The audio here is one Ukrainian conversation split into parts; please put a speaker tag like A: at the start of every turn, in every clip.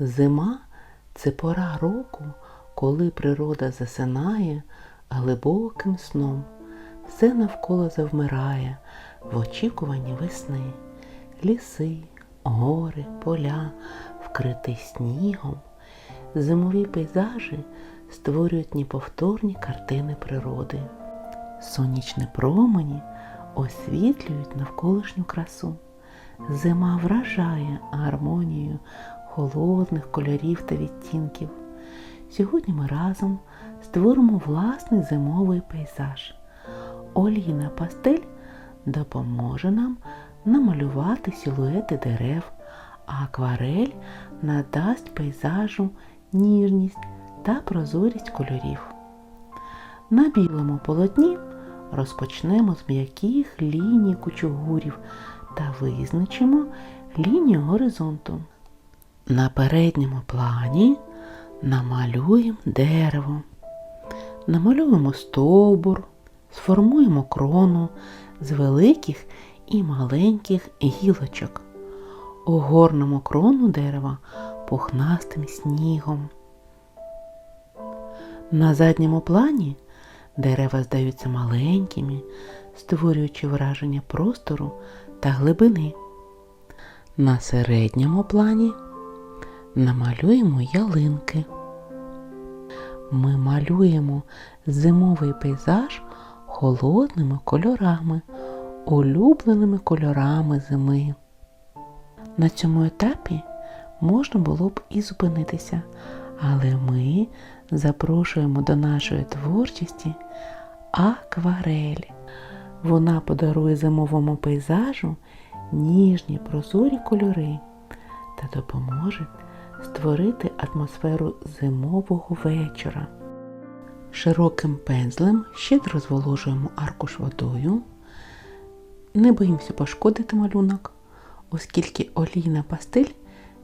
A: Зима це пора року, коли природа засинає глибоким сном. Все навколо завмирає в очікуванні весни. Ліси, гори, поля, вкриті снігом. Зимові пейзажі створюють неповторні картини природи. Сонячні промені освітлюють навколишню красу. Зима вражає гармонією холодних кольорів та відтінків. Сьогодні ми разом створимо власний зимовий пейзаж. Олійна пастель допоможе нам намалювати силуети дерев, а акварель надасть пейзажу ніжність та прозорість кольорів. На білому полотні розпочнемо з м'яких ліній кучугурів та визначимо лінію горизонту. На передньому плані намалюємо дерево, намалюємо стовбур, сформуємо крону з великих і маленьких гілочок. Огорнемо крону дерева пухнастим снігом. На задньому плані дерева здаються маленькими, створюючи враження простору та глибини. На середньому плані намалюємо ялинки. Ми малюємо зимовий пейзаж холодними кольорами, улюбленими кольорами зими. На цьому етапі можна було б і зупинитися, але ми запрошуємо до нашої творчості акварель. Вона подарує зимовому пейзажу ніжні прозорі кольори та допоможе створити атмосферу зимового вечора. Широким пензлем щедро зволожуємо аркуш водою. Не боїмося пошкодити малюнок, оскільки олійна пастиль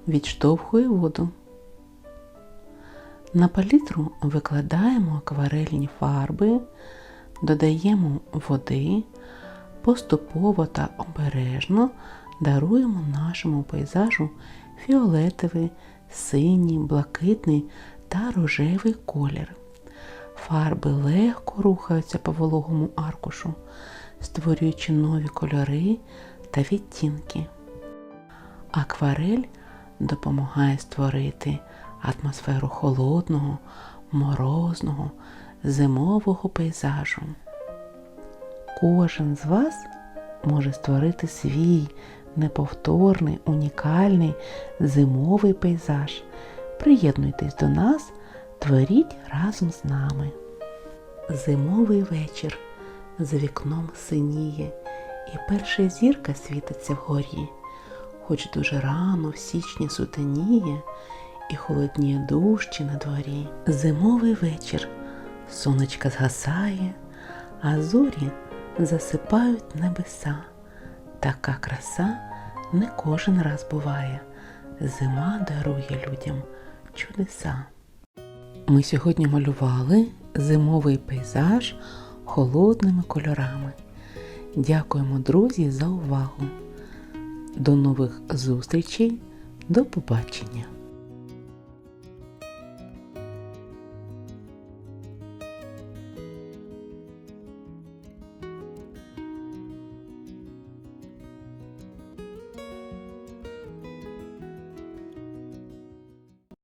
A: відштовхує воду. На палітру викладаємо акварельні фарби, додаємо води, поступово та обережно даруємо нашому пейзажу фіолетовий, синій, блакитний та рожевий колір. Фарби легко рухаються по вологому аркушу, створюючи нові кольори та відтінки. Акварель допомагає створити атмосферу холодного, морозного, зимового пейзажу. Кожен з вас може створити свій неповторний, унікальний зимовий пейзаж. Приєднуйтесь до нас, творіть разом з нами. Зимовий вечір за вікном синіє, і перша зірка світиться вгорі, хоч дуже рано в січні сутеніє, і холодніє дужче на дворі. Зимовий вечір, сонечка згасає, а зорі засипають небеса. Така краса не кожен раз буває. Зима дарує людям чудеса. Ми сьогодні малювали зимовий пейзаж холодними кольорами. Дякуємо, друзі, за увагу. До нових зустрічей. До побачення!